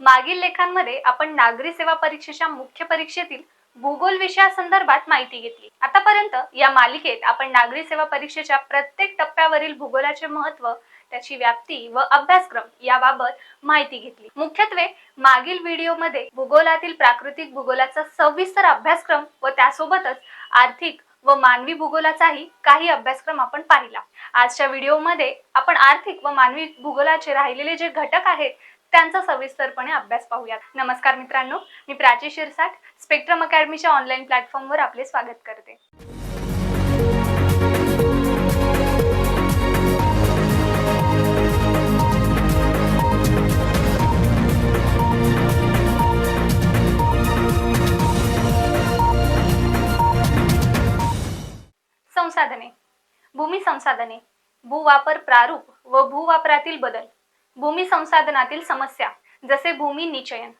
मागील लेखांमध्ये आपण नागरी सेवा परीक्षेच्या मुख्य परीक्षेतील भूगोल विषयासंदर्भात माहिती घेतली. आतापर्यंत या मालिकेत आपण नागरी सेवा परीक्षेच्या प्रत्येक टप्प्यावरील भूगोलाचे महत्त्व त्याची व्याप्ती व अभ्यासक्रम याबाबत माहिती घेतली. मुख्यत्वे मागील व्हिडिओमध्ये भूगोलातील प्राकृतिक भूगोलाचा सविस्तर अभ्यासक्रम व त्यासोबतच आर्थिक व मानवी भूगोलाचाही काही अभ्यासक्रम आपण पाहिला. आजच्या व्हिडिओमध्ये आपण आर्थिक व मानवी भूगोलाचे राहिलेले जे घटक आहेत त्यांचा सविस्तरपणे अभ्यास पाहूयात. नमस्कार मित्रांनो मी प्राची शिरसाट स्पेक्ट्रम अकॅडमीच्या ऑनलाईन प्लॅटफॉर्मवर आपले स्वागत करते. संसाधने. भूमी संसाधने. भूवापर प्रारूप व भूवापरातील बदल. भूमी संसाधनातील समस्या जसे भूमी निचयन.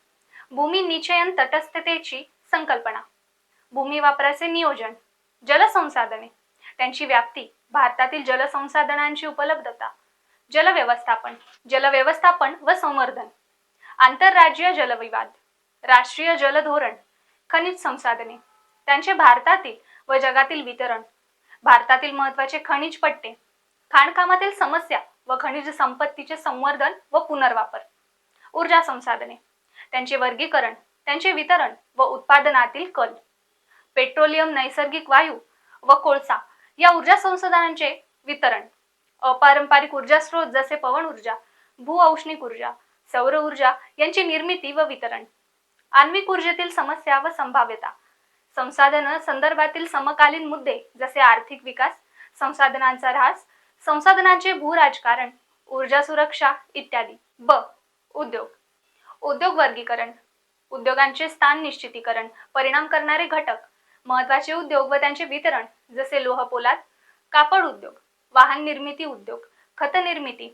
भूमी निचयन तटस्थतेची संकल्पना. भूमी वापराचे नियोजन जलसंसाधने. त्यांची व्याप्ती भारतातील जलसंसाधनांची उपलब्धता. जलव्यवस्थापन जलव्यवस्थापन व संवर्धन. आंतरराज्य जलविवाद राष्ट्रीय जल धोरण खनिज संसाधने. त्यांचे भारतातील व जगातील वितरण. भारतातील महत्त्वाचे खनिज पट्टे. खाणकामातील समस्या व खनिज संपत्तीचे संवर्धन व पुनर्वापर. ऊर्जा संसाधने त्यांचे वर्गीकरण त्यांचे वितरण व उत्पादनातील कल पेट्रोलियम नैसर्गिक वायू व कोळसा या ऊर्जा संसाधनांचे वितरण अपारंपरिक ऊर्जा स्रोत जसे पवन ऊर्जा भूऔष्णिक ऊर्जा सौर ऊर्जा यांची निर्मिती व वितरण आण्विक ऊर्जेतील समस्या व संभाव्यता संसाधन संदर्भातील समकालीन मुद्दे जसे आर्थिक विकास संसाधनांचा ऱ्हास संसाधनांचे भू राजकारण ऊर्जा सुरक्षा इत्यादी. ब. उद्योग. उद्योग वर्गीकरण. उद्योगांचे स्थान निश्चितीकरण परिणाम करणारे घटक महत्त्वाचे उद्योग व त्यांचे वितरण जसे लोहपोलाद कापड उद्योग वाहन निर्मिती उद्योग खत निर्मिती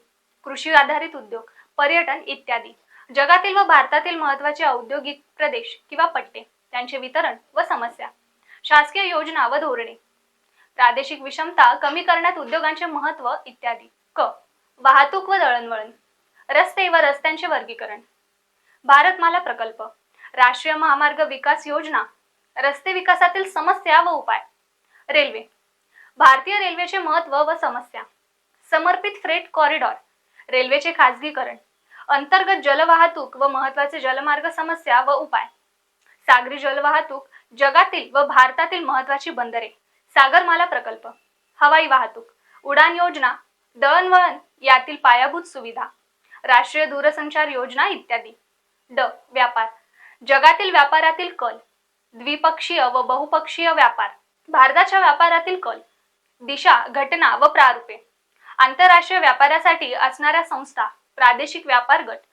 कृषी आधारित उद्योग पर्यटन इत्यादी. जगातील व भारतातील महत्त्वाचे औद्योगिक प्रदेश किंवा पट्टे त्यांचे वितरण व समस्या. शासकीय योजना व धोरणे. प्रादेशिक विषमता कमी करण्यात उद्योगांचे महत्त्व इत्यादी. क. वाहतूक व दळणवळण. रस्ते व रस्त्यांचे वर्गीकरण. भारतमाला प्रकल्प. राष्ट्रीय महामार्ग विकास योजना. रस्ते विकासातील समस्या व उपाय. रेल्वे. भारतीय रेल्वेचे महत्त्व व समस्या. समर्पित फ्रेट कॉरिडॉर. रेल्वेचे खाजगीकरण. अंतर्गत जलवाहतूक व महत्त्वाचे जलमार्ग समस्या व उपाय. सागरी जलवाहतूक जगातील व भारतातील महत्वाची बंदरे. सागरमाला प्रकल्प हवाई वाहतूक उडान योजना दळणवळण यातील पायाभूत सुविधा राष्ट्रीय दूरसंचार योजना इत्यादी. ड. व्यापार जगातील व्यापारातील कल द्विपक्षीय व बहुपक्षीय व्यापार भारताच्या व्यापारातील कल दिशा घटना व प्रारूपे आंतरराष्ट्रीय व्यापारासाठी असणाऱ्या संस्था प्रादेशिक व्यापार गट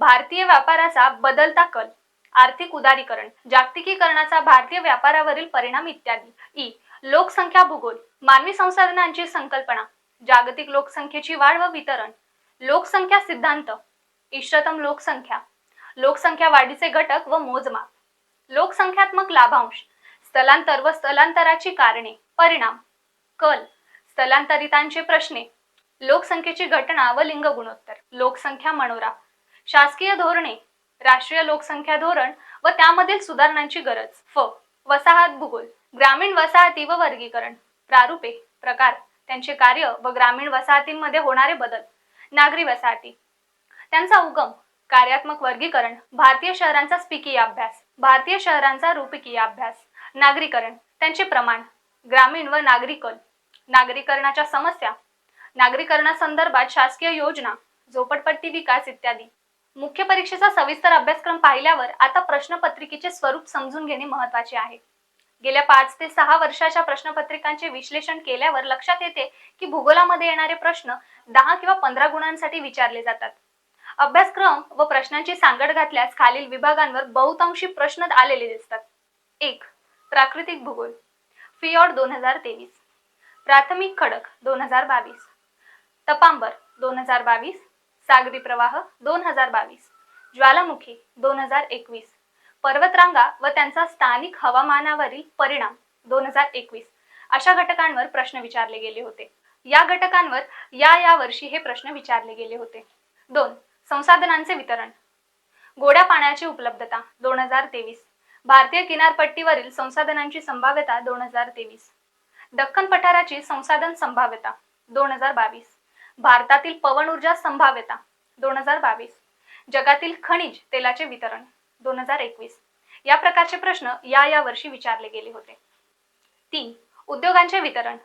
भारतीय व्यापाराचा बदलता कल आर्थिक उदारीकरण जागतिकीकरणाचा भारतीय व्यापारावरील परिणाम इत्यादी. ई. लोकसंख्या भूगोल मानवी संसाधनांची संकल्पना जागतिक लोकसंख्येची वाढ व वितरण लोकसंख्या सिद्धांत इष्टतम लोकसंख्या लोकसंख्या वाढीचे घटक व मोजमाप लोकसंख्यात्मक लाभांश स्थलांतर व स्थलांतराची कारणे परिणाम कल स्थलांतरितांचे प्रश्ने लोकसंख्येची घटना व लिंग गुणोत्तर लोकसंख्या मनोरा शासकीय धोरणे राष्ट्रीय लोकसंख्या धोरण व त्यामधील सुधारणांची गरज फ वसाहत भूगोल. ग्रामीण वसाहती व वर्गीकरण प्रारूपे प्रकार त्यांचे कार्य व ग्रामीण वसाहतींमध्ये होणारे बदल. नागरी वसाहती. त्यांचा उगम कार्यात्मक वर्गीकरण भारतीय शहरांचा स्पिकीय अभ्यास भारतीय शहरांचा रूपकीय अभ्यास नागरीकरण त्यांचे प्रमाण ग्रामीण व नागरिकल नागरीकरणाच्या समस्या नागरीकरणासंदर्भात शासकीय योजना झोपडपट्टी विकास इत्यादी. मुख्य परीक्षेचा सविस्तर अभ्यासक्रम पाहिल्यावर आता प्रश्नपत्रिकेचे स्वरूप समजून घेणे महत्त्वाचे आहे. गेल्या पाच ते सहा वर्षाच्या प्रश्नपत्रिकांचे विश्लेषण केल्यावर लक्षात येते की भूगोलामध्ये येणारे प्रश्न दहा किंवा पंधरा गुणांसाठी विचारले जातात. अभ्यासक्रम व प्रश्नांची सांगड घातल्यास खालील विभागांवर बहुतांशी प्रश्न आलेले दिसतात. एक प्राकृतिक भूगोल. फियॉड दोन हजार तेवीस. प्राथमिक खडक दोन हजार बावीस. तपांबर दोन हजार बावीस. सागरी प्रवाह दोन हजार बावीस. ज्वालामुखी दोन हजार एकवीस. पर्वतरांगा व त्यांचा स्थानिक हवामानावरील परिणाम दोन हजार एकवीस अशा घटकांवर प्रश्न विचारले गेले होते. या घटकांवर या या वर्षी हे प्रश्न विचारले गेले होते. दोन संसाधनांचे वितरण. गोड्या पाण्याची उपलब्धता दोन हजार तेवीस. भारतीय किनारपट्टीवरील संसाधनांची संभाव्यता दोन हजार तेवीस. दख्खन पठाराची संसाधन संभाव्यता दोन हजार बावीस. भारतातील पवन ऊर्जा संभाव्यता दोन हजार बावीस. जगातील खनिज तेलाचे वितरण. दोन हजार एकवीस. या प्रकारचे प्रश्न या या वर्षी विचारले गेले होते. तीन. उद्योगांचे वितरण.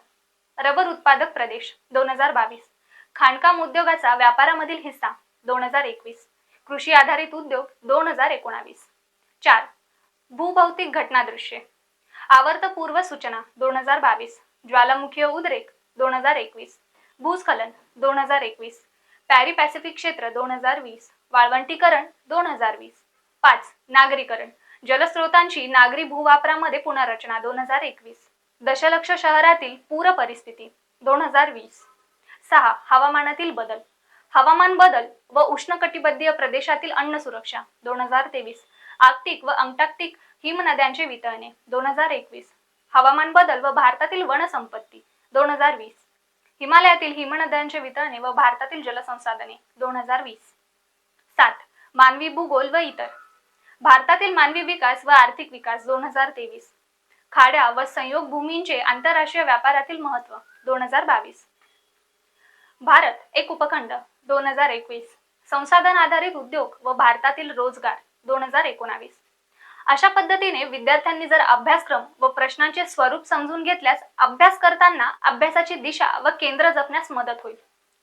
रबर उत्पादक प्रदेश दोन हजार बावीस. खाणकाम उद्योगाचा व्यापारामधील हिस्सा दोन हजार एकवीस. कृषी आधारित उद्योग दोन हजार एकोणावीस. चार. भूभौतिक घटनादृश्ये. आवर्त पूर्व सूचना दोन हजार बावीस. ज्वालामुखीय उद्रेक दोन हजार एकवीस. भूस्खलन दोन हजार एकवीस. पॅरी पॅसिफिक क्षेत्र दोन हजार वीस. वाळवंटीकरण दोन हजार वीस. पाच नागरीकरण. जलस्रोतांची नागरी भूवापरामध्ये पुनर्रचना दोन हजार एकवीस. दशलक्ष शहरातील पूर परिस्थिती दोन हजार वीस. सहा हवामानातील बदल. हवामान बदल व उष्णकटिबंधीय प्रदेशातील अन्न सुरक्षा दोन हजार तेवीस. आर्क्टिक व अंटार्क्टिक हिमनद्यांचे वितळणे दोन हजार एकवीस. हवामान बदल व भारतातील वनसंपत्ती दोन हजार वीस. हिमालयातील हिमनद्यांचे वितळणे व भारतातील जलसंसाधने दोन हजार वीस. सात मानवी भूगोल व इतर. भारतातील मानवी विकास व आर्थिक विकास दोन हजार तेवीस. खाड्या व संयोग भूमींचे आंतरराष्ट्रीय व्यापारातील महत्त्व दोन हजार बावीस. भारत एक उपखंड दोन हजार एकवीस. संसाधन आधारित उद्योग व भारतातील रोजगार दोन हजार एकोणावीस. अशा पद्धतीने विद्यार्थ्यांनी जर अभ्यासक्रम व प्रश्नांचे स्वरूप समजून घेतल्यास अभ्यास करताना अभ्यासाची दिशा व केंद्र जपण्यास मदत होईल.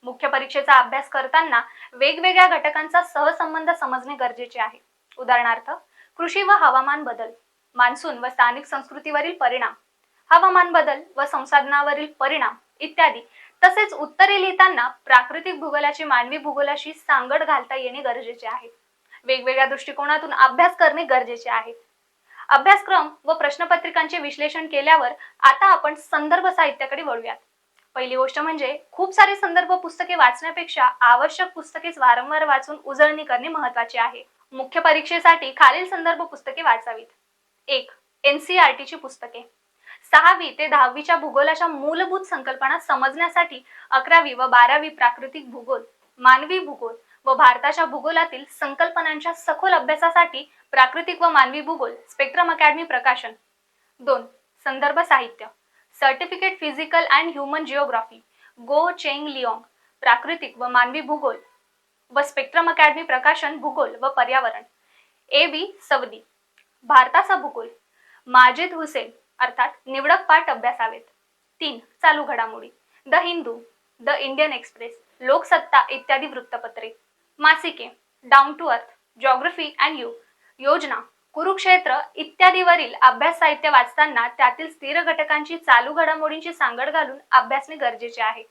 मुख्य परीक्षेचा अभ्यास करताना वेगवेगळ्या घटकांचा सहसंबंध समजणे गरजेचे आहे. उदाहरणार्थ कृषी व हवामान बदल मान्सून व स्थानिक संस्कृतीवरील परिणाम हवामान बदल व संसाधनावरील परिणाम इत्यादी. तसेच उत्तरे लिहिताना प्राकृतिक भूगोलाची मानवी भूगोलाशी सांगड घालता येणे गरजेचे आहे. वेगवेगळ्या दृष्टिकोनातून अभ्यास करणे गरजेचे आहे. अभ्यासक्रम व प्रश्नपत्रिकांचे विश्लेषण केल्यावर आता आपण संदर्भ साहित्याकडे वळूयात. पहिली गोष्ट म्हणजे खूप सारे संदर्भ पुस्तके वाचण्यापेक्षा आवश्यक पुस्तकेच वारंवार वाचून उजळणी करणे महत्त्वाचे आहे. मुख्य परीक्षेसाठी खालील संदर्भ पुस्तके वाचावीत. एक एनसीआरटी ची पुस्तके. सहावी ते दहावीच्या भूगोलाच्या मूलभूत संकल्पना समजण्यासाठी अकरावी व बारावी प्राकृतिक भूगोल मानवी भूगोल व भारताच्या भूगोलातील संकल्पनांच्या सखोल अभ्यासासाठी प्राकृतिक व मानवी भूगोल स्पेक्ट्रम अकॅडमी प्रकाशन. दोन संदर्भ साहित्य. Certificate physical and human geography. Goh Cheng Leong प्राकृतिक व मानवी भूगोल. व स्पेक्ट्रम अकॅडमी प्रकाशन भूगोल व पर्यावरण. A B Savadi. भारताचा भूगोल. माजिद हुसेन अर्थात निवडक पाठ अभ्यासावेत. तीन चालू घडामोडी. The Hindu the Indian Express Loksatta इत्यादी वृत्तपत्रे. मासिके Down to Earth Geography and You. Yojana Kurukshetra इत्यादीवरील अभ्यास साहित्य वाचताना त्यातील स्थिर घटकांची चालू घडामोडींची सांगड घालून अभ्यासणे गरजेचे आहे.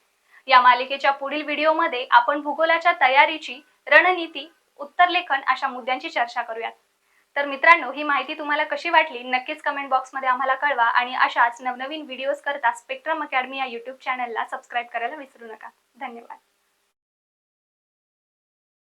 या मालिकेच्या पुढील व्हिडिओमध्ये आपण भूगोलाच्या तयारीची रणनीती उत्तरलेखन अशा मुद्द्यांची चर्चा करूयात. तर मित्रांनो ही माहिती तुम्हाला कशी वाटली नक्कीच कमेंट बॉक्समध्ये आम्हाला कळवा आणि अशाच नवनवीन व्हिडिओज करता स्पेक्ट्रम अकॅडमी या युट्यूब चॅनलला सबस्क्राईब करायला विसरू नका. धन्यवाद.